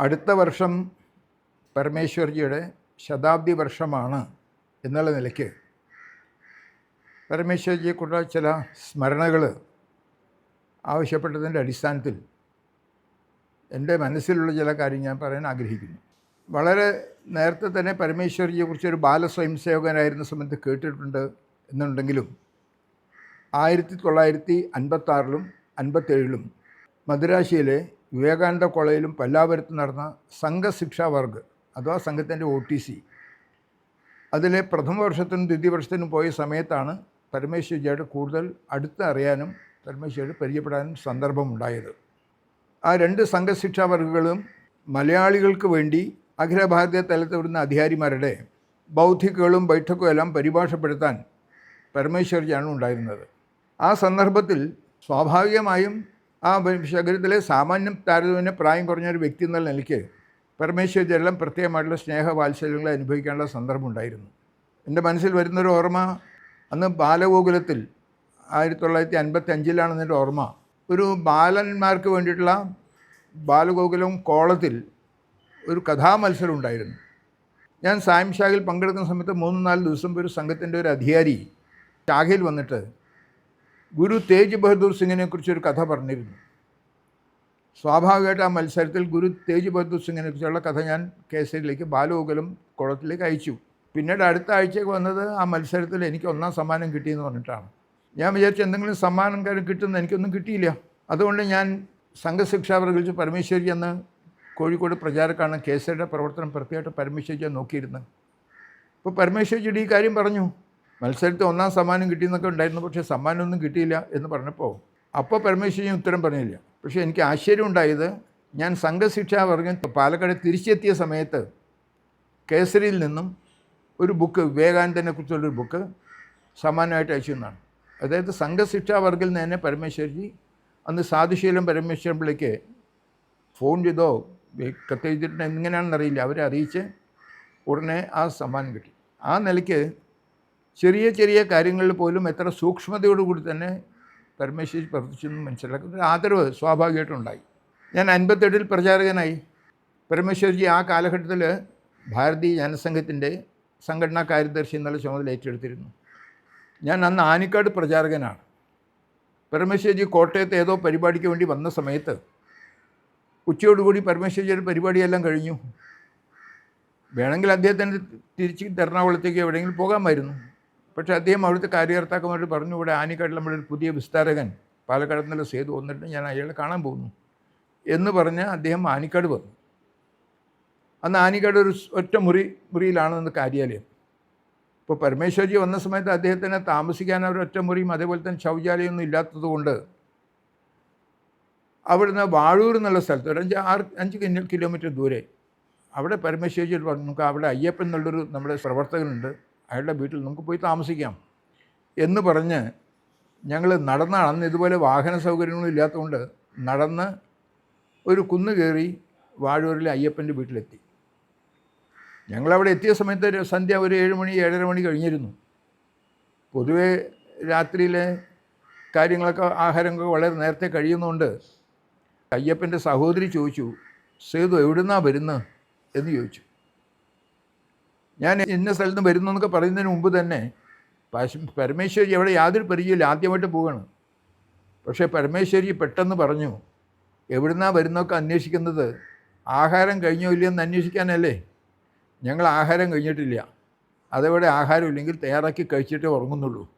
അടുത്ത വർഷം പരമേശ്വർജിയുടെ ശതാബ്ദി വർഷമാണ് എന്നുള്ള നിലയ്ക്ക് പരമേശ്വർജിയെക്കുറിച്ചുള്ള ചില സ്മരണകൾ ആവശ്യപ്പെട്ടതിന്റെ അടിസ്ഥാനത്തിൽ എന്റെ മനസ്സിലുള്ള ചില കാര്യം ഞാൻ പറയാൻ ആഗ്രഹിക്കുന്നു. വളരെ നേരത്തെ തന്നെ പരമേശ്വർജിയെക്കുറിച്ച് ഒരു ബാലസ്വയംസേവകനായിരുന്ന സമയത്ത് കേട്ടിട്ടുണ്ട് എന്നുണ്ടെങ്കിലും ആയിരത്തി തൊള്ളായിരത്തി അൻപത്താറിലും അൻപത്തേഴിലും മദുരാശിയിലെ വിവേകാനന്ദ കോളേജിലും പല്ലാപുരത്ത് നടന്ന സംഘശിക്ഷാ വർഗ് അഥവാ സംഘത്തിന്റെ ഒ ടി സി അതിലെ പ്രഥമ വർഷത്തിനും ദ്വിതീയ വർഷത്തിനും പോയ സമയത്താണ് പരമേശ്വരിജിയുടെ കൂടുതൽ അടുത്ത് അറിയാനും പരമേശ്വരി പരിചയപ്പെടാനും സന്ദർഭമുണ്ടായത്. ആ രണ്ട് സംഘശിക്ഷാ വർഗുകളും മലയാളികൾക്ക് വേണ്ടി അഖില ഭാരതീയ തലത്തിൽ വരുന്ന അധികാരിമാരുടെ ബൗദ്ധികളും ബൈഠക്കും എല്ലാം പരിഭാഷപ്പെടുത്താൻ പരമേശ്വരിയാണ് ഉണ്ടായിരുന്നത്. ആ സന്ദർഭത്തിൽ സ്വാഭാവികമായും ആ ശകരത്തിലെ സാമാന്യം താരതമ്യം പ്രായം കുറഞ്ഞൊരു വ്യക്തി എന്നുള്ള നിലയ്ക്ക് പരമേശ്വരിയെല്ലാം പ്രത്യേകമായിട്ടുള്ള സ്നേഹവാത്സല്യങ്ങൾ അനുഭവിക്കാനുള്ള സന്ദർഭം ഉണ്ടായിരുന്നു. എന്റെ മനസ്സിൽ വരുന്നൊരു ഓർമ്മ അന്ന് ബാലഗോകുലത്തിൽ ആയിരത്തി തൊള്ളായിരത്തി അൻപത്തി അഞ്ചിലാണെന്നൊരു ഓർമ്മ. ഒരു ബാലന്മാർക്ക് വേണ്ടിയിട്ടുള്ള ബാലഗോകുലം കോളത്തിൽ ഒരു കഥാമത്സരം ഉണ്ടായിരുന്നു ഞാൻ സായം ശാഖയിൽ പങ്കെടുക്കുന്ന സമയത്ത് മൂന്ന് നാല് ദിവസം ഒരു സംഘത്തിന്റെ ഒരു അധികാരി ശാഖയിൽ വന്നിട്ട് ഗുരു തേജ് ബഹദൂർ സിംഗിനെ ഒരു കഥ പറഞ്ഞിരുന്നു. സ്വാഭാവികമായിട്ട് ആ മത്സരത്തിൽ ഗുരു തേജ് ബഹദൂർ സിംഗിനെ കുറിച്ചുള്ള കഥ ഞാൻ കേസരിയിലേക്ക് ബാലഗോകുലം കുളത്തിലേക്ക് അയച്ചു. പിന്നീട് അടുത്ത ആഴ്ചയ്ക്ക് വന്നത് ആ മത്സരത്തിൽ എനിക്ക് ഒന്നാം സമ്മാനം കിട്ടിയെന്ന് പറഞ്ഞിട്ടാണ്. ഞാൻ വിചാരിച്ചു എന്തെങ്കിലും സമ്മാനം കാര്യം കിട്ടുമെന്ന് എനിക്കൊന്നും കിട്ടിയില്ല. അതുകൊണ്ട് ഞാൻ സംഘശിക്ഷാ പ്രകടിച്ച് പരമേശ്വരി എന്ന കോഴിക്കോട് പ്രചാരക്കാണ് കേസരിയുടെ പ്രവർത്തനം പ്രത്യേകമായിട്ട് പരമേശ്വരിയെ നോക്കിയിരുന്നത്. അപ്പോൾ പരമേശ്വരിയുടെ ഈ കാര്യം പറഞ്ഞു. മത്സരത്തിൽ ഒന്നാം സമ്മാനം കിട്ടിയെന്നൊക്കെ ഉണ്ടായിരുന്നു. പക്ഷേ സമ്മാനമൊന്നും കിട്ടിയില്ല എന്ന് പറഞ്ഞപ്പോൾ. അപ്പോൾ പരമേശ്വരി ഉത്തരം പറഞ്ഞില്ല. പക്ഷേ എനിക്ക് ആശ്ചര്യം ഉണ്ടായത് ഞാൻ സംഘശിക്ഷാവർഗം പാലക്കാട് തിരിച്ചെത്തിയ സമയത്ത് കേസരിയിൽ നിന്നും ഒരു ബുക്ക് വിവേകാനന്ദനെ കുറിച്ചുള്ളൊരു ബുക്ക് സമ്മാനമായിട്ട് അയച്ചു എന്നാണ്. അതായത് സംഘശിക്ഷാ വർഗിൽ നിന്ന് തന്നെ പരമേശ്വരജി അന്ന് സാധുശീലം പരമേശ്വരൻ പിള്ളിക്ക് ഫോൺ ചെയ്തോ കത്തെഴുതിയിട്ട് എങ്ങനെയാണെന്നറിയില്ല. അവരെ അറിയിച്ച് ഉടനെ ആ സമ്മാനം കിട്ടി. ആ നിലയ്ക്ക് ചെറിയ ചെറിയ കാര്യങ്ങളിൽ പോലും എത്ര സൂക്ഷ്മതയോടുകൂടി തന്നെ പരമേശ്വരി പ്രവർത്തിച്ചെന്ന് മനസ്സിലാക്കുന്ന ഒരു ആദരവ് സ്വാഭാവികമായിട്ടുണ്ടായി ഞാൻ അൻപത്തെട്ടിൽ പ്രചാരകനായി. പരമേശ്വരിജി ആ കാലഘട്ടത്തിൽ ഭാരതീയ ജനസംഘത്തിന്റെ സംഘടനാ കാര്യദർശി എന്നുള്ള ചുമതല ഏറ്റെടുത്തിരുന്നു. ഞാൻ അന്ന് ആനിക്കാട് പ്രചാരകനാണ്. പരമേശ്വർജി കോട്ടയത്ത് ഏതോ പരിപാടിക്ക് വേണ്ടി വന്ന സമയത്ത് ഉച്ചയോടുകൂടി പരമേശ്വരജിയുടെ പരിപാടിയെല്ലാം കഴിഞ്ഞു. വേണമെങ്കിൽ അദ്ദേഹത്തിന് തിരിച്ച് എറണാകുളത്തേക്ക് എവിടെയെങ്കിലും പോകാമായിരുന്നു. പക്ഷേ അദ്ദേഹം അവിടുത്തെ കാര്യകർത്താക്കന്മാരോട് പറഞ്ഞു ഇവിടെ ആനിക്കാട്ടിൽ നമ്മുടെ ഒരു പുതിയ വിസ്താരകൻ പാലക്കാട് നിന്നുള്ള സേതു വന്നിട്ട് ഞാൻ അയാളെ കാണാൻ പോകുന്നു. എന്ന് പറഞ്ഞ് അദ്ദേഹം ആനിക്കാട് വന്നു. അന്ന് ആനിക്കാട് ഒരു ഒറ്റ മുറി മുറിയിലാണ് മുറിയിലാണെന്ന് കാര്യാലയം. ഇപ്പോൾ പരമേശ്വരജി വന്ന സമയത്ത് അദ്ദേഹത്തിന് താമസിക്കാൻ അവർ ഒറ്റ മുറിയും അതേപോലെ തന്നെ ശൗചാലയമൊന്നും ഇല്ലാത്തത് കൊണ്ട് അവിടുന്ന് വാഴൂർ എന്നുള്ള സ്ഥലത്ത് ഒരു അഞ്ച് ആറ് അഞ്ച് കിലോമീറ്റർ ദൂരെ. അവിടെ പരമേശ്വരി പറഞ്ഞു നമുക്ക് അവിടെ അയ്യപ്പൻ എന്നുള്ളൊരു നമ്മുടെ പ്രവർത്തകനുണ്ട്. അയാളുടെ വീട്ടിൽ നമുക്ക് പോയി താമസിക്കാം. എന്ന് പറഞ്ഞ് ഞങ്ങൾ നടന്നാണ് അന്ന് ഇതുപോലെ വാഹന സൗകര്യങ്ങളും ഇല്ലാത്തതുകൊണ്ട് നടന്ന് ഒരു കുന്ന് കയറി വാഴൂരിലെ അയ്യപ്പന്റെ വീട്ടിലെത്തി. ഞങ്ങളവിടെ എത്തിയ സമയത്ത് സന്ധ്യ ഒരു ഏഴ് മണി ഏഴര മണി കഴിഞ്ഞിരുന്നു. പൊതുവേ രാത്രിയിലെ കാര്യങ്ങളൊക്കെ ആഹാരമൊക്കെ വളരെ നേരത്തെ കഴിയുന്നതുകൊണ്ട് അയ്യപ്പന്റെ സഹോദരി ചോദിച്ചു സേതു എവിടുന്നാ വരുന്ന? എന്ന് ചോദിച്ചു. ഞാൻ ഇന്ന സ്ഥലത്ത് വരുന്നു എന്നൊക്കെ പറയുന്നതിന് മുമ്പ് തന്നെ പരമേശ്വരി അവിടെ യാതൊരു പരിചയമില്ല ആദ്യമായിട്ട് പോവുകയാണ്. പക്ഷേ പരമേശ്വരി പെട്ടെന്ന് പറഞ്ഞു എവിടുന്നാ വരുന്നൊക്കെ അന്വേഷിക്കുന്നത്? ആഹാരം കഴിഞ്ഞോ ഇല്ലയെന്ന് അന്വേഷിക്കാനല്ലേ? ഞങ്ങൾ ആഹാരം കഴിഞ്ഞിട്ടില്ല. അതവിടെ ആഹാരമില്ലെങ്കിൽ തയ്യാറാക്കി കഴിച്ചിട്ടേ ഉറങ്ങുന്നുള്ളൂ.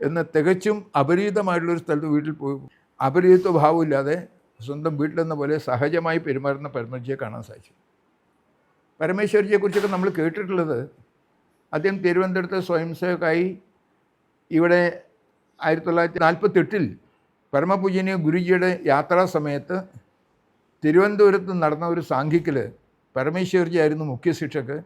എന്ന് തികച്ചും അപരീതമായിട്ടുള്ളൊരു സ്ഥലത്ത് വീട്ടിൽ പോയി അപരീതത്വ ഭാവമില്ലാതെ സ്വന്തം വീട്ടിലെന്ന പോലെ സഹജമായി പെരുമാറുന്ന പരമേശ്വരിയെ കാണാൻ സാധിച്ചു. പരമേശ്വരിയെക്കുറിച്ചൊക്കെ നമ്മൾ കേട്ടിട്ടുള്ളത് അദ്ദേഹം തിരുവനന്തപുരത്ത് സ്വയംസേവകായി ഇവിടെ ആയിരത്തി തൊള്ളായിരത്തി നാൽപ്പത്തെട്ടിൽ പരമപൂജനീയ ഗുരുജിയുടെ യാത്രാ സമയത്ത് തിരുവനന്തപുരത്ത് നടന്ന ഒരു സാംഘിക്കിൽ പരമേശ്വരിജി ആയിരുന്നു മുഖ്യ ശിക്ഷക്ക്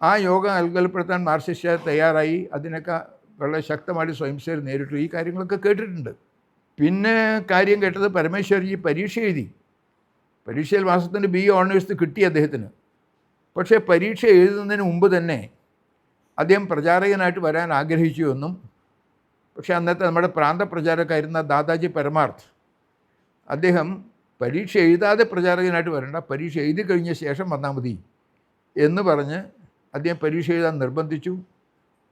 ആ യോഗ നൽകൽപ്പെടുത്താൻ മാർസിസ്റ്റ് തയ്യാറായി. അതിനൊക്കെ വളരെ ശക്തമായിട്ട് സ്വയംസേവർ നേരിട്ടു. ഈ കാര്യങ്ങളൊക്കെ കേട്ടിട്ടുണ്ട്. പിന്നെ കാര്യം കേട്ടത് പരമേശ്വരജി പരീക്ഷ എഴുതി. പരീക്ഷയിൽ മാസത്തിന് ബി ഓണേഴ്സ് കിട്ടി അദ്ദേഹത്തിന്. പക്ഷേ പരീക്ഷ എഴുതുന്നതിന് മുമ്പ് തന്നെ അദ്ദേഹം പ്രചാരകനായിട്ട് വരാൻ ആഗ്രഹിച്ചു എന്നും പക്ഷേ അന്നത്തെ നമ്മുടെ പ്രാന്തപ്രചാരക്കായിരുന്ന ദാദാജി പരമാർത്ഥ് അദ്ദേഹം പരീക്ഷ എഴുതാതെ പ്രചാരകനായിട്ട് വരണ്ട പരീക്ഷ എഴുതി കഴിഞ്ഞ ശേഷം വന്നാൽ മതി എന്ന് പറഞ്ഞ് അദ്ദേഹം പരീക്ഷ എഴുതാൻ നിർബന്ധിച്ചു.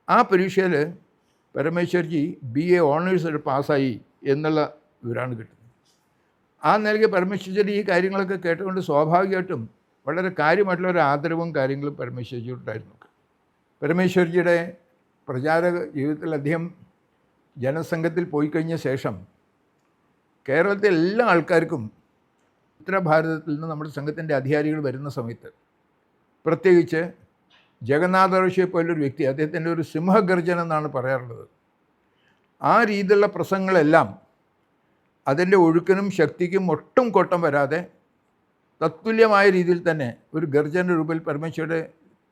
ആ പരീക്ഷയിൽ പരമേശ്വർജി ബി എ ഓണേഴ്സ് പാസ്സായി. എന്നുള്ള വിവരമാണ് കിട്ടുന്നത്. ആ നിലയ്ക്ക് പരമേശ്വരി ഈ കാര്യങ്ങളൊക്കെ കേട്ടുകൊണ്ട് സ്വാഭാവികമായിട്ടും വളരെ കാര്യമായിട്ടുള്ള ഒരു ആദരവും കാര്യങ്ങളും പരമേശ്വരിയോണ്ടായിരുന്നു പരമേശ്വർജിയുടെ പ്രചാരക ജീവിതത്തിൽ അദ്ദേഹം ജനസംഘത്തിൽ പോയി കഴിഞ്ഞ ശേഷം കേരളത്തിലെ എല്ലാ ആൾക്കാർക്കും ഉത്തരഭാരതത്തിൽ നിന്ന് നമ്മുടെ സംഘത്തിന്റെ അധികാരികൾ വരുന്ന സമയത്ത് പ്രത്യേകിച്ച് ജഗന്നാഥ ഋഷിയെ പോലൊരു വ്യക്തി അദ്ദേഹത്തിന്റെ ഒരു സിംഹഗർജനം എന്നാണ് പറയാറുള്ളത്. ആ രീതിയിലുള്ള പ്രസംഗങ്ങളെല്ലാം അതിന്റെ ഒഴുക്കിനും ശക്തിക്കും ഒട്ടും കോട്ടം വരാതെ തത്തുല്യമായ രീതിയിൽ തന്നെ ഒരു ഗർജന രൂപയിൽ പരമേശ്വരുടെ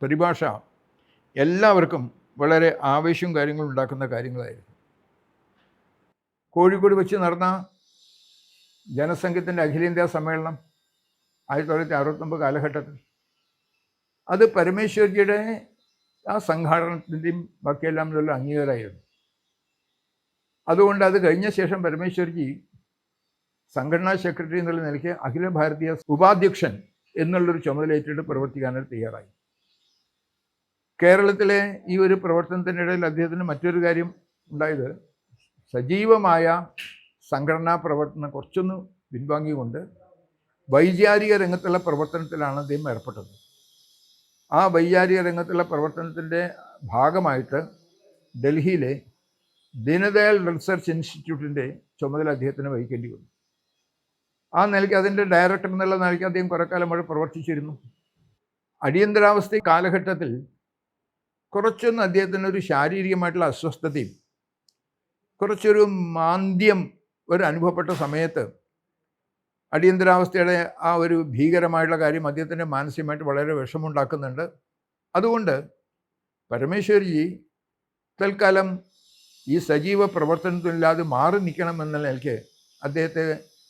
പരിഭാഷ എല്ലാവർക്കും വളരെ ആവേശവും കാര്യങ്ങളും ഉണ്ടാക്കുന്ന കാര്യങ്ങളായിരുന്നു. കോഴിക്കോട് വെച്ച് നടന്ന ജനസംഘത്തിന്റെ അഖിലേന്ത്യാ സമ്മേളനം ആയിരത്തി തൊള്ളായിരത്തി അറുപത്തൊമ്പത് കാലഘട്ടത്തിൽ അത് പരമേശ്വർജിയുടെ ആ സംഘാടനത്തിന്റെയും ബാക്കിയെല്ലാം നല്ല അംഗീകാരമായിരുന്നു. അതുകൊണ്ട് അത് കഴിഞ്ഞ ശേഷം പരമേശ്വർജി സംഘടനാ സെക്രട്ടറി എന്നുള്ള നിലയ്ക്ക് അഖില ഭാരതീയ ഉപാധ്യക്ഷൻ എന്നുള്ളൊരു ചുമതലയേറ്റിട്ട് പ്രവർത്തിക്കാനായിട്ട് തയ്യാറായി. കേരളത്തിലെ ഈ ഒരു പ്രവർത്തനത്തിനിടയിൽ അദ്ദേഹത്തിന് മറ്റൊരു കാര്യം ഉണ്ടായത് സജീവമായ സംഘടനാ പ്രവർത്തനം കുറച്ചൊന്ന് പിൻവാങ്ങിക്കൊണ്ട് വൈചാരിക രംഗത്തുള്ള പ്രവർത്തനത്തിലാണ് അദ്ദേഹം ഏർപ്പെട്ടത്. ആ വൈചാരിക രംഗത്തുള്ള പ്രവർത്തനത്തിന്റെ ഭാഗമായിട്ട് ഡൽഹിയിലെ ദീനദയാൽ റിസർച്ച് ഇൻസ്റ്റിറ്റ്യൂട്ടിന്റെ ചുമതല അദ്ദേഹത്തിന് വഹിക്കേണ്ടി വന്നു. ആ നിലയ്ക്ക് അതിന്റെ ഡയറക്ടർ എന്നുള്ള നിലയ്ക്ക് അദ്ദേഹം കുറേ കാലം അവിടെ പ്രവർത്തിച്ചിരുന്നു. അടിയന്തരാവസ്ഥ കാലഘട്ടത്തിൽ കുറച്ചൊന്ന് അദ്ദേഹത്തിന് ഒരു ശാരീരികമായിട്ടുള്ള അസ്വസ്ഥതയും കുറച്ചൊരു മാന്ദ്യം ഒരു അനുഭവപ്പെട്ട സമയത്ത് അടിയന്തരാവസ്ഥയുടെ ആ ഒരു ഭീകരമായിട്ടുള്ള കാര്യം അദ്ദേഹത്തിന്റെ മാനസികമായിട്ട് വളരെ വിഷമമുണ്ടാക്കുന്നുണ്ട്. അതുകൊണ്ട് പരമേശ്വരിജി തൽക്കാലം ഈ സജീവ പ്രവർത്തനത്തിലില്ലാതെ മാറി നിൽക്കണം എന്ന നിലയ്ക്ക് അദ്ദേഹത്തെ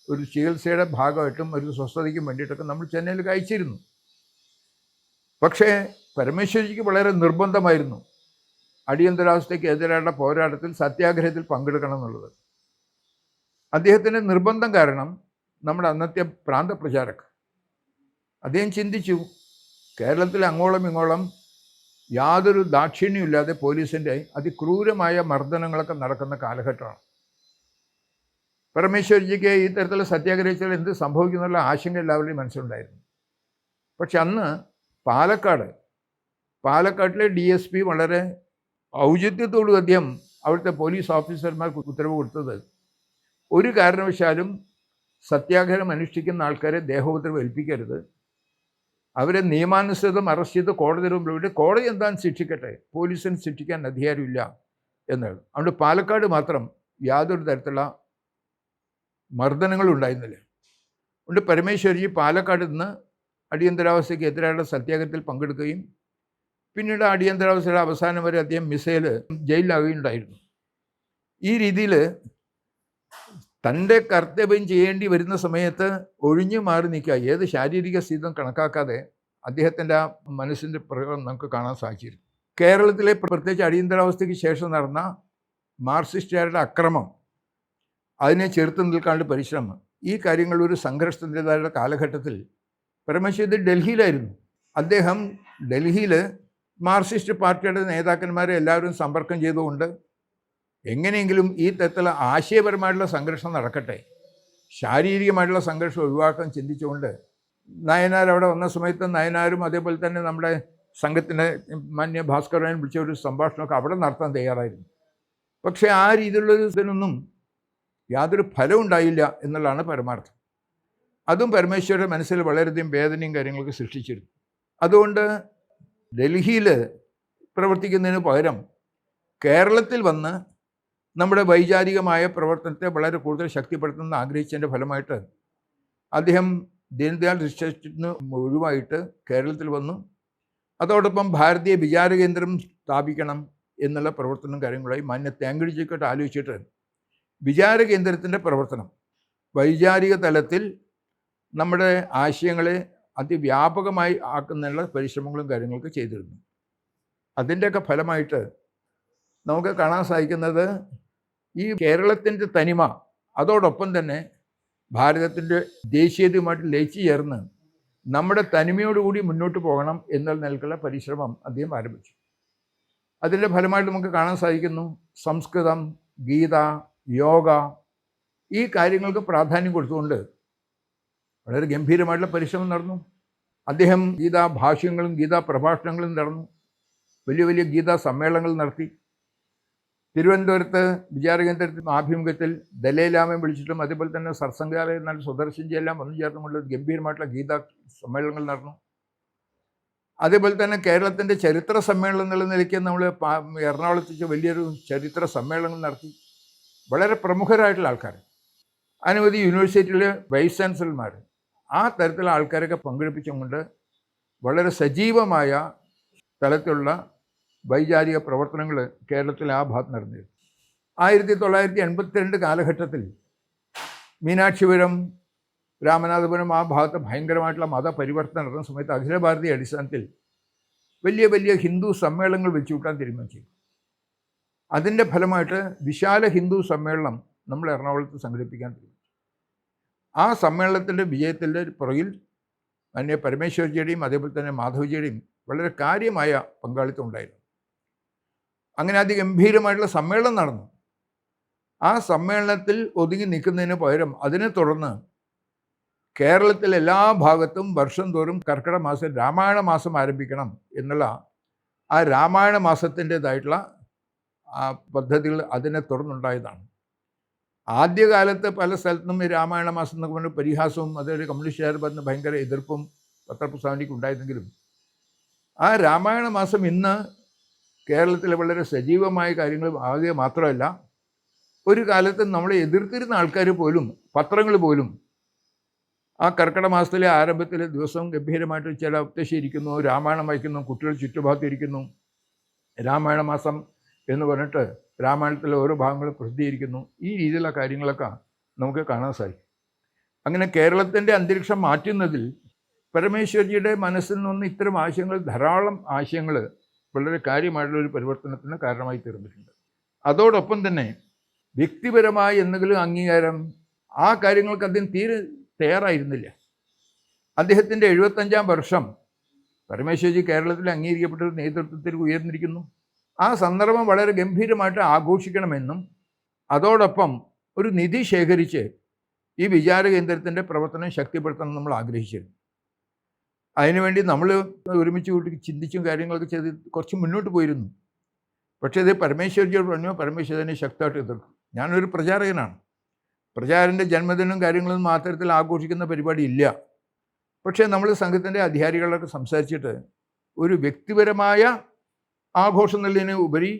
ഒരു ചികിത്സയുടെ ഭാഗമായിട്ടും ഒരു സ്വസ്ഥതയ്ക്കും വേണ്ടിയിട്ടൊക്കെ നമ്മൾ ചെന്നൈയിൽ അയച്ചിരുന്നു. പക്ഷേ പരമേശ്വരിക്ക് വളരെ നിർബന്ധമായിരുന്നു അടിയന്തരാവസ്ഥയ്ക്ക് എതിരായുള്ള പോരാട്ടത്തിൽ സത്യാഗ്രഹത്തിൽ പങ്കെടുക്കണം എന്നുള്ളത് അദ്ദേഹത്തിന്റെ നിർബന്ധം കാരണം നമ്മുടെ അന്നത്തെ പ്രാന്തപ്രചാരക് അദ്ദേഹം ചിന്തിച്ചു കേരളത്തിൽ അങ്ങോളം ഇങ്ങോളം യാതൊരു ദാക്ഷിണ്യമില്ലാതെ പോലീസിന്റെ അതിക്രൂരമായ മർദ്ദനങ്ങളൊക്കെ നടക്കുന്ന കാലഘട്ടമാണ്. പരമേശ്വരജിക്ക് ഈ തരത്തിലുള്ള സത്യാഗ്രഹിച്ചാൽ എന്ത് സംഭവിക്കുന്നുള്ള ആശങ്ക എല്ലാവരുടെയും മനസ്സിലുണ്ടായിരുന്നു. പക്ഷെ അന്ന് പാലക്കാട് പാലക്കാട്ടിലെ ഡി എസ് പി വളരെ ഔചിത്യത്തോടു അദ്ദേഹം അവിടുത്തെ പോലീസ് ഓഫീസർമാർക്ക് ഉത്തരവ് കൊടുത്തത് ഒരു കാരണവശാലും സത്യാഗ്രഹം അനുഷ്ഠിക്കുന്ന ആൾക്കാരെ ദേഹോപദ്രവം ഏൽപ്പിക്കരുത്. അവരെ നിയമാനുസൃതം അറസ്റ്റ് ചെയ്ത് കോടതി മുമ്പിൽ കോടതി എന്താണെന്ന് ശിക്ഷിക്കട്ടെ? പോലീസിന് ശിക്ഷിക്കാൻ അധികാരമില്ല എന്നാണ് അതുകൊണ്ട് പാലക്കാട് മാത്രം യാതൊരു തരത്തിലുള്ള മർദ്ദനങ്ങളും ഉണ്ടായിരുന്നില്ല. അതുകൊണ്ട് പരമേശ്വരി പാലക്കാട് നിന്ന് അടിയന്തരാവസ്ഥയ്ക്ക് എതിരായുള്ള സത്യാഗ്രഹത്തിൽ പങ്കെടുക്കുകയും പിന്നീട് അടിയന്തരാവസ്ഥയുടെ അവസാനം വരെ അദ്ദേഹം മിസൈൽ ജയിലിലാകുകയുണ്ടായിരുന്നു ഈ രീതിയിൽ തന്റെ കർത്തവ്യം ചെയ്യേണ്ടി വരുന്ന സമയത്ത് ഒഴിഞ്ഞു മാറി നിൽക്കുക. ഏത് ശാരീരിക സ്ഥിതം കണക്കാക്കാതെ അദ്ദേഹത്തിന്റെ ആ മനസ്സിന്റെ പ്രകടനം നമുക്ക് കാണാൻ സാധിച്ചിരുന്നു കേരളത്തിലെ പ്രത്യേകിച്ച് അടിയന്തരാവസ്ഥയ്ക്ക് ശേഷം നടന്ന മാർക്സിസ്റ്റുകാരുടെ അക്രമം അതിനെ ചെറുത്ത് നിൽക്കാനുള്ള പരിശ്രമം ഈ കാര്യങ്ങൾ ഒരു സംഘർഷത്തിന്റെതായ കാലഘട്ടത്തിൽ പരമേശ്വരി ഡൽഹിയിലായിരുന്നു. അദ്ദേഹം ഡൽഹിയിൽ മാർക്സിസ്റ്റ് പാർട്ടിയുടെ നേതാക്കന്മാരെ എല്ലാവരും സമ്പർക്കം ചെയ്തുകൊണ്ട് എങ്ങനെയെങ്കിലും ഈ തരത്തിൽ ആശയപരമായിട്ടുള്ള സംഘർഷം നടക്കട്ടെ. ശാരീരികമായിട്ടുള്ള സംഘർഷം ഒഴിവാക്കാൻ ചിന്തിച്ചുകൊണ്ട് നയനാർ അവിടെ വന്ന സമയത്ത് നയനാരും അതേപോലെ തന്നെ നമ്മുടെ സംഘത്തിന്റെ മാന്യ ഭാസ്കരനെ വിളിച്ച ഒരു സംഭാഷണമൊക്കെ അവിടെ നടത്താൻ തയ്യാറായിരുന്നു. പക്ഷേ ആ രീതിയിലുള്ള ഇതിനൊന്നും യാതൊരു ഫലം ഉണ്ടായില്ല എന്നുള്ളതാണ് പരമാർത്ഥം. അതും പരമേശ്വരന്റെ മനസ്സിൽ വളരെയധികം വേദനയും കാര്യങ്ങളൊക്കെ സൃഷ്ടിച്ചിരുന്നു. അതുകൊണ്ട് ഡൽഹിയിൽ പ്രവർത്തിക്കുന്നതിന് പകരം കേരളത്തിൽ വന്ന് നമ്മുടെ വൈചാരികമായ പ്രവർത്തനത്തെ വളരെ കൂടുതൽ ശക്തിപ്പെടുത്തുന്ന ആഗ്രഹിച്ചതിന്റെ ഫലമായിട്ട് അദ്ദേഹം ദീനദയാൽ റിസർച്ചിൽ നിന്ന് ഒഴിവായിട്ട് കേരളത്തിൽ വന്നു. അതോടൊപ്പം ഭാരതീയ വിചാര കേന്ദ്രം സ്ഥാപിക്കണം എന്നുള്ള പ്രവർത്തനം കാര്യങ്ങളായി മാന്യ തേങ്കടിച്ചൊക്കെ ആലോചിച്ചിട്ട് വിചാര കേന്ദ്രത്തിന്റെ പ്രവർത്തനം. വൈചാരിക തലത്തിൽ നമ്മുടെ ആശയങ്ങളെ അതിവ്യാപകമായി ആക്കുന്നതിനുള്ള പരിശ്രമങ്ങളും കാര്യങ്ങളൊക്കെ ചെയ്തിരുന്നു. അതിന്റെയൊക്കെ ഫലമായിട്ട് നമുക്ക് കാണാൻ സാധിക്കുന്നത് ഈ കേരളത്തിന്റെ തനിമ അതോടൊപ്പം തന്നെ ഭാരതത്തിന്റെ ദേശീയതയുമായിട്ട് ലയിച്ചു ചേർന്ന് നമ്മുടെ തനിമയോടുകൂടി മുന്നോട്ട് പോകണം എന്നുള്ള നിലക്കുള്ള പരിശ്രമം അദ്ദേഹം ആരംഭിച്ചു. അതിന്റെ ഫലമായിട്ട് നമുക്ക് കാണാൻ സാധിക്കുന്നു സംസ്കൃതം ഗീത യോഗ ഈ കാര്യങ്ങൾക്ക് പ്രാധാന്യം കൊടുത്തുകൊണ്ട് വളരെ ഗംഭീരമായിട്ടുള്ള പരിശ്രമം നടന്നു. അദ്ദേഹം ഗീതാ ഭാഷ്യങ്ങളും ഗീതാ പ്രഭാഷണങ്ങളും നടന്നു. വലിയ വലിയ ഗീതാ സമ്മേളനങ്ങൾ നടത്തി. തിരുവനന്തപുരത്ത് വിചാരകേന്ദ്രത്തിൽ ആഭിമുഖ്യത്തിൽ ദലൈലാമയെ വിളിച്ചിട്ടും അതേപോലെ തന്നെ സർസംഘാലയം എന്നാൽ സുദർശൻജി എല്ലാം വന്നു ചേർന്നുമുള്ള ഗംഭീരമായിട്ടുള്ള ഗീതാ സമ്മേളനങ്ങൾ നടന്നു. അതേപോലെ തന്നെ കേരളത്തിന്റെ ചരിത്ര സമ്മേളനം എന്നുള്ള നിലയ്ക്ക് നമ്മൾ എറണാകുളത്ത് വലിയൊരു ചരിത്ര സമ്മേളനങ്ങൾ നടത്തി. വളരെ പ്രമുഖരായിട്ടുള്ള ആൾക്കാർ അനവധി യൂണിവേഴ്സിറ്റിയിലെ വൈസ് ചാൻസലർമാർ ആ തരത്തിലുള്ള ആൾക്കാരൊക്കെ പങ്കെടുപ്പിച്ചുകൊണ്ട് വളരെ സജീവമായ തലത്തിലുള്ള വൈചാരിക പ്രവർത്തനങ്ങൾ കേരളത്തിൽ ആ ഭാഗത്ത് നടന്നിരുന്നു. ആയിരത്തി തൊള്ളായിരത്തി എൺപത്തിരണ്ട് കാലഘട്ടത്തിൽ മീനാക്ഷിപുരം രാമനാഥപുരം ആ ഭാഗത്ത് ഭയങ്കരമായിട്ടുള്ള മതപരിവർത്തനം നടന്ന സമയത്ത് അഖില ഭാരതീയ അടിസ്ഥാനത്തിൽ വലിയ വലിയ ഹിന്ദു സമ്മേളനങ്ങൾ വെച്ചു കൂട്ടാൻ തീരുമാനിച്ചു അതിന്റെ ഫലമായിട്ട് വിശാല ഹിന്ദു സമ്മേളനം നമ്മൾ എറണാകുളത്ത് സംഘടിപ്പിക്കാൻ തീരുമാനിച്ചു. ആ സമ്മേളനത്തിന്റെ വിജയത്തിന്റെ പുറകിൽ മാന്യ പരമേശ്വർജിയുടെയും അതേപോലെ തന്നെ മാധവജിയുടെയും വളരെ കാര്യമായ പങ്കാളിത്തം ഉണ്ടായിരുന്നു. അങ്ങനെ അതിഗംഭീരമായിട്ടുള്ള സമ്മേളനം നടന്നു. ആ സമ്മേളനത്തിൽ ഒതുങ്ങി നിൽക്കുന്നതിന് പകരം അതിനെ തുടർന്ന് കേരളത്തിലെ എല്ലാ ഭാഗത്തും വർഷം തോറും കർക്കിടക മാസം രാമായണ മാസം ആരംഭിക്കണം എന്നുള്ള ആ രാമായണ മാസത്തിന്റെതായിട്ടുള്ള ആ പദ്ധതികൾ അതിനെ തുടർന്നുണ്ടായതാണ്. ആദ്യകാലത്ത് പല സ്ഥലത്തും ഈ രാമായണ മാസം എന്നൊക്കെ പറഞ്ഞ പരിഹാസവും അതൊരു കമ്മ്യൂണിസ്റ്റുകാർ പറഞ്ഞ ഭയങ്കര എതിർപ്പും ഉണ്ടായിരുന്നെങ്കിലും ആ രാമായണ മാസം ഇന്ന് കേരളത്തിലെ വളരെ സജീവമായ കാര്യങ്ങൾ ആകെ മാത്രമല്ല ഒരു കാലത്ത് നമ്മളെ എതിർത്തിരുന്ന ആൾക്കാർ പോലും പത്രങ്ങൾ പോലും ആ കർക്കിടക മാസത്തിലെ ആരംഭത്തിലെ ദിവസവും ഗംഭീരമായിട്ട് ചില ഉത്തശ്ശിരിക്കുന്നു രാമായണം വായിക്കുന്നു കുട്ടികൾ ചുറ്റുഭാഗത്തിരിക്കുന്നു രാമായണ മാസം എന്ന് പറഞ്ഞിട്ട് രാമായണത്തിലെ ഓരോ ഭാഗങ്ങൾ പ്രസിദ്ധീകരിക്കുന്നു. ഈ രീതിയിലുള്ള കാര്യങ്ങളൊക്കെ നമുക്ക് കാണാൻ സാധിക്കും. അങ്ങനെ കേരളത്തിന്റെ അന്തരീക്ഷം മാറ്റുന്നതിൽ പരമേശ്വരിയുടെ മനസ്സിൽ നിന്ന് ഇത്തരം ആശയങ്ങൾ ധാരാളം ആശയങ്ങൾ വളരെ കാര്യമായിട്ടുള്ള ഒരു പരിവർത്തനത്തിന് കാരണമായി തീർന്നിട്ടുണ്ട്. അതോടൊപ്പം തന്നെ വ്യക്തിപരമായ എന്തെങ്കിലും അംഗീകാരം ആ കാര്യങ്ങൾക്ക് അദ്ദേഹം തീരെ തയ്യാറായിരുന്നില്ല. അദ്ദേഹത്തിന്റെ എഴുപത്തഞ്ചാം വർഷം പരമേശ്വരജി കേരളത്തിൽ അംഗീകരിക്കപ്പെട്ട ഒരു നേതൃത്വത്തിൽ ഉയർന്നിരിക്കുന്നു. ആ സന്ദർഭം വളരെ ഗംഭീരമായിട്ട് ആഘോഷിക്കണമെന്നും അതോടൊപ്പം ഒരു നിധി ശേഖരിച്ച് ഈ വിചാര കേന്ദ്രത്തിന്റെ പ്രവർത്തനം ശക്തിപ്പെടുത്തണം നമ്മൾ ആഗ്രഹിച്ചിരുന്നു. അതിനുവേണ്ടി നമ്മൾ ഒരുമിച്ച് കൂട്ടി ചിന്തിച്ചും കാര്യങ്ങളൊക്കെ ചെയ്ത് കുറച്ച് മുന്നോട്ട് പോയിരുന്നു. പക്ഷേ ഇത് പരമേശ്വരജിയോട് പറഞ്ഞു പരമേശ്വരനെ ശക്തമായിട്ട് എതിർക്കും. ഞാനൊരു പ്രചാരകനാണ്. പ്രചാരന്റെ ജന്മദിനം കാര്യങ്ങളൊന്നും മാത്രത്തിൽ ആഘോഷിക്കുന്ന പരിപാടി ഇല്ല. പക്ഷേ നമ്മൾ സംഘത്തിന്റെ അധികാരികളൊക്കെ സംസാരിച്ചിട്ട് ഒരു വ്യക്തിപരമായ ആഘോഷം എന്നുള്ളതിന് ഉപരി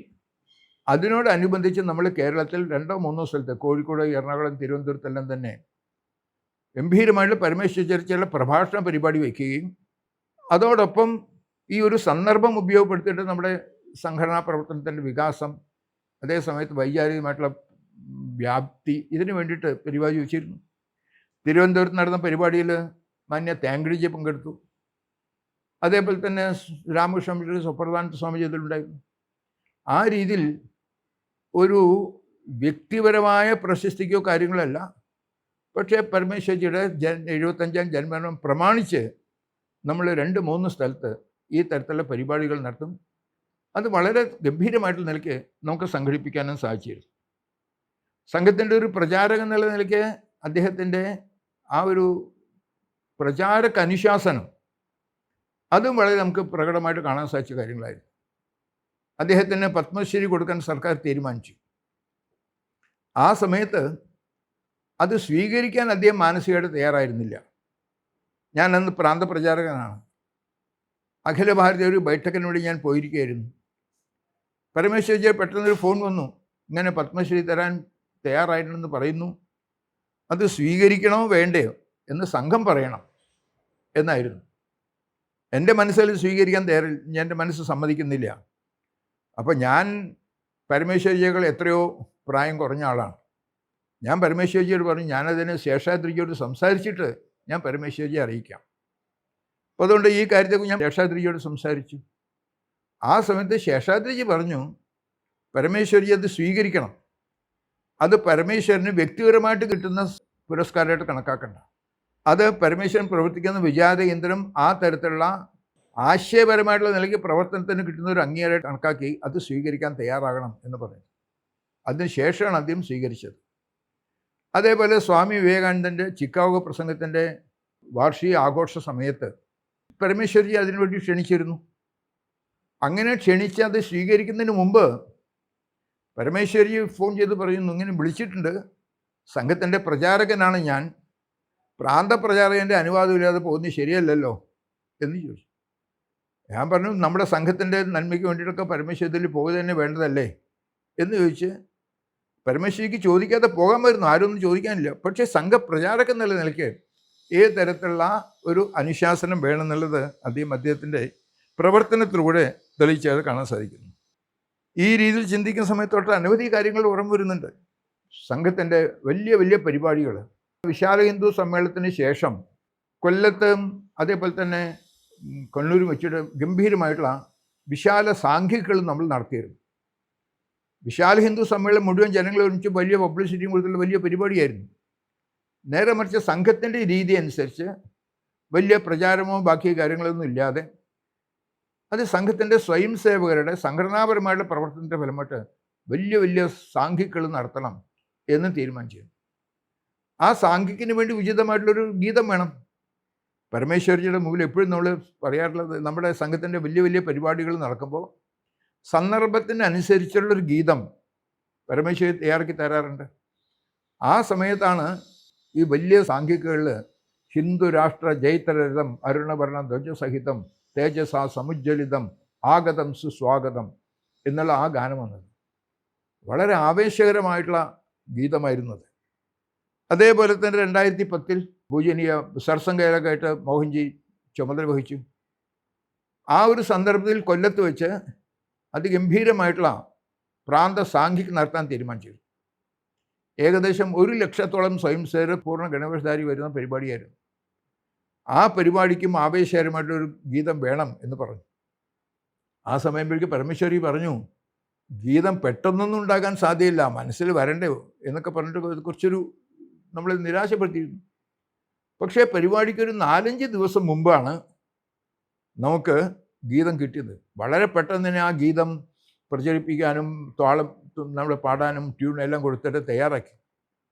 അതിനോടനുബന്ധിച്ച് നമ്മൾ കേരളത്തിൽ രണ്ടോ മൂന്നോ സ്ഥലത്ത് കോഴിക്കോട് എറണാകുളം തിരുവനന്തപുരത്തെല്ലാം തന്നെ ഗംഭീരമായിട്ട് പരമേശ്വര ചർച്ചയുടെ പ്രഭാഷണ പരിപാടി വയ്ക്കുകയും അതോടൊപ്പം ഈ ഒരു സന്ദർഭം ഉപയോഗപ്പെടുത്തിയിട്ട് നമ്മുടെ സംഘടനാ പ്രവർത്തനത്തിന്റെ വികാസം അതേസമയത്ത് വൈചാരികമായിട്ടുള്ള വ്യാപ്തി ഇതിനു വേണ്ടിയിട്ട് പരിപാടി വെച്ചിരുന്നു. തിരുവനന്തപുരത്ത് നടന്ന പരിപാടിയിൽ മാന്യ തേങ്കടിജി പങ്കെടുത്തു. അതേപോലെ തന്നെ രാമകൃഷ്ണ സുപ്രധാന സ്വാമിജി ഇതിലുണ്ടായിരുന്നു ആ രീതിയിൽ ഒരു വ്യക്തിപരമായ പ്രശസ്തിക്കോ കാര്യങ്ങളല്ല പക്ഷേ പരമേശ്വരജിയുടെ ജൻ എഴുപത്തഞ്ചാം ജന്മനം പ്രമാണിച്ച് നമ്മൾ രണ്ട് മൂന്ന് സ്ഥലത്ത് ഈ തരത്തിലുള്ള പരിപാടികൾ നടത്തും. അത് വളരെ ഗംഭീരമായിട്ടുള്ള നിലയ്ക്ക് നമുക്ക് സംഘടിപ്പിക്കാനും സാധിച്ചിരുന്നു. സംഘത്തിന്റെ ഒരു പ്രചാരകൻ എന്നുള്ള നിലയ്ക്ക് അദ്ദേഹത്തിന്റെ ആ ഒരു പ്രചാരക അനുശാസനം അതും വളരെ നമുക്ക് പ്രകടമായിട്ട് കാണാൻ സാധിച്ച കാര്യങ്ങളായിരുന്നു. അദ്ദേഹത്തിന് പത്മശ്രീ കൊടുക്കാൻ സർക്കാർ തീരുമാനിച്ചു. ആ സമയത്ത് അത് സ്വീകരിക്കാൻ അദ്ദേഹം മാനസികമായിട്ട് തയ്യാറായിരുന്നില്ല. ഞാൻ അന്ന് പ്രാന്തപ്രചാരകനാണ്. അഖില ഭാരതീയ ഒരു ബൈഠക്കിന് വേണ്ടി ഞാൻ പോയിരിക്കുകയായിരുന്നു. പരമേശ്വരജിയെ പെട്ടെന്നൊരു ഫോൺ വന്നു. ഇങ്ങനെ പത്മശ്രീ തരാൻ തയ്യാറായിട്ടുണ്ടെന്ന് പറയുന്നു. അത് സ്വീകരിക്കണോ വേണ്ടയോ എന്ന് സംഘം പറയണം എന്നായിരുന്നു. എന്റെ മനസ്സിൽ സ്വീകരിക്കാൻ തയ്യാറില്ല എന്റെ മനസ്സ് സമ്മതിക്കുന്നില്ല. അപ്പോൾ ഞാൻ പരമേശ്വരജികൾ എത്രയോ പ്രായം കുറഞ്ഞ ആളാണ്. ഞാൻ പരമേശ്വരജിയോട് പറഞ്ഞു ഞാനതിന് ശേഷാദ്രിജിയോട് സംസാരിച്ചിട്ട് ഞാൻ പരമേശ്വരിയെ അറിയിക്കാം. അപ്പോൾ അതുകൊണ്ട് ഈ കാര്യത്തെ ഞാൻ ശേഷാദ്രിജിയോട് സംസാരിച്ചു. ആ സമയത്ത് ശേഷാദ്രിജി പറഞ്ഞു പരമേശ്വരി അത് സ്വീകരിക്കണം. അത് പരമേശ്വരന് വ്യക്തിപരമായിട്ട് കിട്ടുന്ന പുരസ്കാരമായിട്ട് കണക്കാക്കണ്ട. അത് പരമേശ്വരൻ പ്രവർത്തിക്കുന്ന വിചാരകേന്ദ്രം ആ തരത്തിലുള്ള ആശയപരമായിട്ടുള്ള നിലയ്ക്ക് പ്രവർത്തനത്തിന് കിട്ടുന്ന ഒരു അംഗീകാരമായിട്ട് കണക്കാക്കി അത് സ്വീകരിക്കാൻ തയ്യാറാകണം എന്ന് പറഞ്ഞു. അതിനുശേഷമാണ് അദ്ദേഹം സ്വീകരിച്ചത്. അതേപോലെ സ്വാമി വിവേകാനന്ദന്റെ ചിക്കാഗോ പ്രസംഗത്തിന്റെ വാർഷിക ആഘോഷ സമയത്ത് പരമേശ്വരി അതിനുവേണ്ടി ക്ഷണിച്ചിരുന്നു. അങ്ങനെ ക്ഷണിച്ച് അത് സ്വീകരിക്കുന്നതിന് മുമ്പ് പരമേശ്വരി ഫോൺ ചെയ്ത് പറയുന്നു ഇങ്ങനെ വിളിച്ചിട്ടുണ്ട്. സംഘത്തിന്റെ പ്രചാരകനാണ് ഞാൻ. പ്രാന്തപ്രചാരകന്റെ അനുവാദമില്ലാതെ പോകുന്നത് ശരിയല്ലല്ലോ? എന്ന് ചോദിച്ചു. ഞാൻ പറഞ്ഞു നമ്മുടെ സംഘത്തിന്റെ നന്മയ്ക്ക് വേണ്ടിയിട്ടൊക്കെ പരമേശ്വരത്തിൽ പോകുക തന്നെ വേണ്ടതല്ലേ? എന്ന് ചോദിച്ച് പരമേശ്വരിക്ക് ചോദിക്കാതെ പോകാൻ വരുന്നു. ആരൊന്നും ചോദിക്കാനില്ല. പക്ഷേ സംഘപ്രചാരകൻ എന്നുള്ള നിലയ്ക്ക് ഏത് തരത്തിലുള്ള ഒരു അനുശാസനം വേണമെന്നുള്ളത് അദ്ദേഹം അദ്ദേഹത്തിന്റെ പ്രവർത്തനത്തിലൂടെ തെളിയിച്ചത് കാണാൻ സാധിക്കുന്നു. ഈ രീതിയിൽ ചിന്തിക്കുന്ന സമയത്തോട്ട് അനവധി കാര്യങ്ങൾ ഉറം വരുന്നുണ്ട്. സംഘത്തിന്റെ വലിയ വലിയ പരിപാടികൾ. വിശാല ഹിന്ദു സമ്മേളനത്തിന് ശേഷം കൊല്ലത്തും അതേപോലെ തന്നെ കണ്ണൂരും വെച്ചിട്ട് ഗംഭീരമായിട്ടുള്ള വിശാല സാംഘികൾ നമ്മൾ നടത്തിയിരുന്നു. വിശാല ഹിന്ദു സമ്മേളനം മുഴുവൻ ജനങ്ങളെ ഒരുമിച്ച് വലിയ പബ്ലിസിറ്റിയും കൊടുത്തുള്ള വലിയ പരിപാടിയായിരുന്നു. നേരെ മറിച്ച് സംഘത്തിന്റെ രീതി അനുസരിച്ച് വലിയ പ്രചാരമോ ബാക്കി കാര്യങ്ങളൊന്നും ഇല്ലാതെ അത് സംഘത്തിന്റെ സ്വയം സേവകരുടെ സംഘടനാപരമായിട്ടുള്ള പ്രവർത്തനത്തിന്റെ ഫലമായിട്ട് വലിയ വലിയ സാംഘികൾ നടത്തണം എന്ന് തീരുമാനിച്ചു ആ സാംഘിക്കിന് വേണ്ടി ഉചിതമായിട്ടുള്ളൊരു ഗീതം വേണം. പരമേശ്വരജിയുടെ മുമ്പിൽ എപ്പോഴും നമ്മൾ പറയാറുള്ളത് നമ്മുടെ സംഘത്തിന്റെ വലിയ വലിയ പരിപാടികൾ നടക്കുമ്പോൾ സന്ദർഭത്തിനനുസരിച്ചുള്ളൊരു ഗീതം പരമേശ്വരി തയ്യാറാക്കി തരാറുണ്ട്. ആ സമയത്താണ് ഈ വലിയ സാംഘികകളിൽ ഹിന്ദു രാഷ്ട്ര ജൈത്രരഥം അരുണവർണ ധ്വജസഹിതം തേജസ സമുജ്വലിതം ആഗതം സുസ്വാഗതം എന്നുള്ള ആ ഗാനം വന്നത്. വളരെ ആവേശകരമായിട്ടുള്ള ഗീതമായിരുന്നത് അതേപോലെ തന്നെ രണ്ടായിരത്തി പത്തിൽ പൂജനീയ സർസംഗയിലൊക്കെയായിട്ട് മോഹൻജി ചുമതല വഹിച്ചു. ആ ഒരു സന്ദർഭത്തിൽ കൊല്ലത്ത് വെച്ച് അതിഗംഭീരമായിട്ടുള്ള പ്രാന്ത സാംഘിക് നടത്താൻ തീരുമാനിച്ചു ഏകദേശം ഒരു ലക്ഷത്തോളം സ്വയം സേവ പൂർണ ഗണവേഷധാരി വരുന്ന പരിപാടിയായിരുന്നു. ആ പരിപാടിക്കും ആവേശകരമായിട്ടൊരു ഗീതം വേണം എന്ന് പറഞ്ഞു. ആ സമയമ്പോഴേക്ക് പരമേശ്വരി പറഞ്ഞു ഗീതം പെട്ടെന്നൊന്നും ഉണ്ടാകാൻ സാധ്യമില്ല മനസ്സിൽ വരണ്ടേ എന്നൊക്കെ പറഞ്ഞിട്ട് കുറച്ചൊരു നമ്മളെ നിരാശപ്പെടുത്തിയിരുന്നു. പക്ഷേ പരിപാടിക്ക് ഒരു നാലഞ്ച് ദിവസം മുമ്പാണ് നമുക്ക് ഗീതം കിട്ടിയത്. വളരെ പെട്ടെന്ന് തന്നെ ആ ഗീതം പ്രചരിപ്പിക്കാനും താളം നമ്മൾ പാടാനും ട്യൂൺ എല്ലാം കൊടുത്തിട്ട് തയ്യാറാക്കി.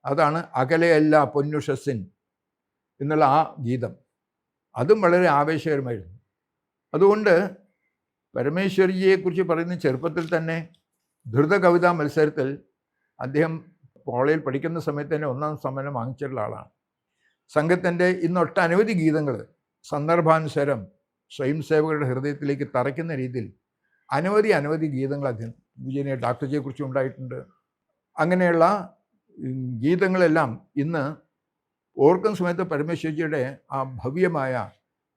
അതാണ് അകലെയല്ല പൊന്നുഷസിൻ എന്നുള്ള ആ ഗീതം. അതും വളരെ ആവേശകരമായിരുന്നു. അതുകൊണ്ട് പരമേശ്വരിജിയെക്കുറിച്ച് പറയുന്ന ചെറുപ്പത്തിൽ തന്നെ ധൃത കവിതാ മത്സരത്തിൽ അദ്ദേഹം കോളേജിൽ പഠിക്കുന്ന സമയത്ത് തന്നെ ഒന്നാം സമ്മാനം വാങ്ങിച്ചിട്ടുള്ള ആളാണ്. സംഘത്തിന്റെ ഇന്നൊട്ടനവധി ഗീതങ്ങൾ സന്ദർഭാനുസരം സ്വയം സേവകരുടെ ഹൃദയത്തിലേക്ക് തറയ്ക്കുന്ന രീതിയിൽ അനവധി അനവധി ഗീതങ്ങൾ അദ്ദേഹം വിജയനെ ഡാക്ടർജിയെക്കുറിച്ച് ഉണ്ടായിട്ടുണ്ട്. അങ്ങനെയുള്ള ഗീതങ്ങളെല്ലാം ഇന്ന് ഓർക്കുന്ന സമയത്ത് പരമേശ്വരജിയുടെ ആ ഭവ്യമായ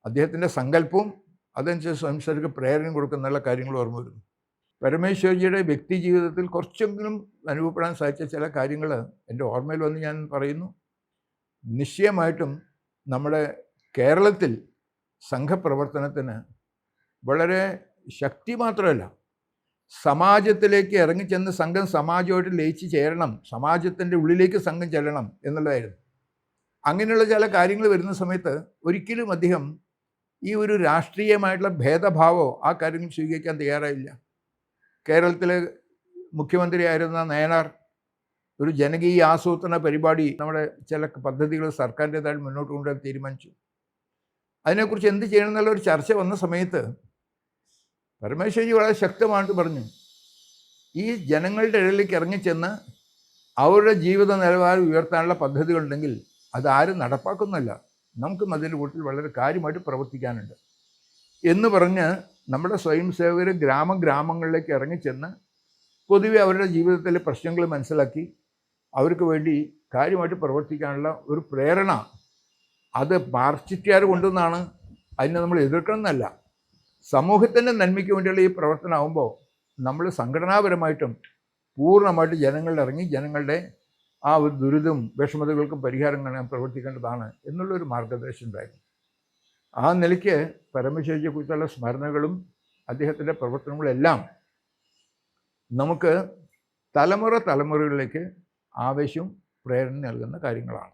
അദ്ദേഹത്തിന്റെ സങ്കല്പവും അതനുസരിച്ച് സംസാരിക്ക് പ്രേരണ കൊടുക്കുന്ന കാര്യങ്ങൾ ഓർമ്മ വരുന്നു. പരമേശ്വരജിയുടെ വ്യക്തി ജീവിതത്തിൽ കുറച്ചെങ്കിലും അനുഭവപ്പെടാൻ സാധിച്ച ചില കാര്യങ്ങൾ എന്റെ ഓർമ്മയിൽ വന്ന് ഞാൻ പറയുന്നു. നിശ്ചയമായിട്ടും നമ്മുടെ കേരളത്തിൽ സംഘപ്രവർത്തനത്തിന് വളരെ ശക്തി മാത്രമല്ല. സമാജത്തിലേക്ക് ഇറങ്ങിച്ചെന്ന് സംഘം സമാജമായിട്ട് ലയിച്ച് ചേരണം സമാജത്തിന്റെ ഉള്ളിലേക്ക് സംഘം ചെല്ലണം എന്നുള്ളതായിരുന്നു. അങ്ങനെയുള്ള ചില കാര്യങ്ങൾ വരുന്ന സമയത്ത് ഒരിക്കലും അദ്ദേഹം ഈ ഒരു രാഷ്ട്രീയമായിട്ടുള്ള ഭേദഭാവമോ ആ കാര്യങ്ങൾ സ്വീകരിക്കാൻ തയ്യാറായില്ല. കേരളത്തിലെ മുഖ്യമന്ത്രിയായിരുന്ന നയനാർ ഒരു ജനകീയ ആസൂത്രണ പരിപാടി നമ്മുടെ ചില പദ്ധതികൾ സർക്കാരിന്റെതായിട്ട് മുന്നോട്ട് കൊണ്ടുവരാൻ തീരുമാനിച്ചു. അതിനെക്കുറിച്ച് എന്ത് ചെയ്യണം എന്നുള്ള ഒരു ചർച്ച വന്ന സമയത്ത് പരമേശ്വരി വളരെ ശക്തമായിട്ട് പറഞ്ഞു ഈ ജനങ്ങളുടെ ഇടയിലേക്ക് ഇറങ്ങിച്ചെന്ന് അവരുടെ ജീവിത നിലവാരം ഉയർത്താനുള്ള പദ്ധതികളുണ്ടെങ്കിൽ അതാരും നടപ്പാക്കുന്നില്ല. നമുക്ക് അതിന്റെ കൂട്ടിൽ വളരെ കാര്യമായിട്ട് പ്രവർത്തിക്കാനുണ്ട്. എന്ന് പറഞ്ഞ് നമ്മുടെ സ്വയം സേവകർ ഗ്രാമഗ്രാമങ്ങളിലേക്ക് ഇറങ്ങിച്ചെന്ന് പൊതുവെ അവരുടെ ജീവിതത്തിലെ പ്രശ്നങ്ങൾ മനസ്സിലാക്കി അവർക്ക് വേണ്ടി കാര്യമായിട്ട് പ്രവർത്തിക്കാനുള്ള ഒരു പ്രേരണ അത് പാർശ്വിറ്റിയാർ കൊണ്ടുവന്നാണ് അതിനെ നമ്മൾ എതിർക്കണം എന്നല്ല സമൂഹത്തിന്റെ നന്മയ്ക്ക് വേണ്ടിയുള്ള ഈ പ്രവർത്തനമാകുമ്പോൾ നമ്മൾ സംഘടനാപരമായിട്ടും പൂർണമായിട്ട് ജനങ്ങളിൽ ഇറങ്ങി ജനങ്ങളുടെ ആ ഒരു ദുരിതവും വിഷമതകൾക്കും പരിഹാരം കാണാൻ പ്രവർത്തിക്കേണ്ടതാണ് എന്നുള്ളൊരു മാർഗദർശനം ഉണ്ടായിരുന്നു. ആ നിലയ്ക്ക് പരമശേഷിയെക്കുറിച്ചുള്ള സ്മരണകളും അദ്ദേഹത്തിന്റെ പ്രവർത്തനങ്ങളെല്ലാം നമുക്ക് തലമുറ തലമുറകളിലേക്ക് ആവേശവും പ്രേരണ നൽകുന്ന കാര്യങ്ങളാണ്.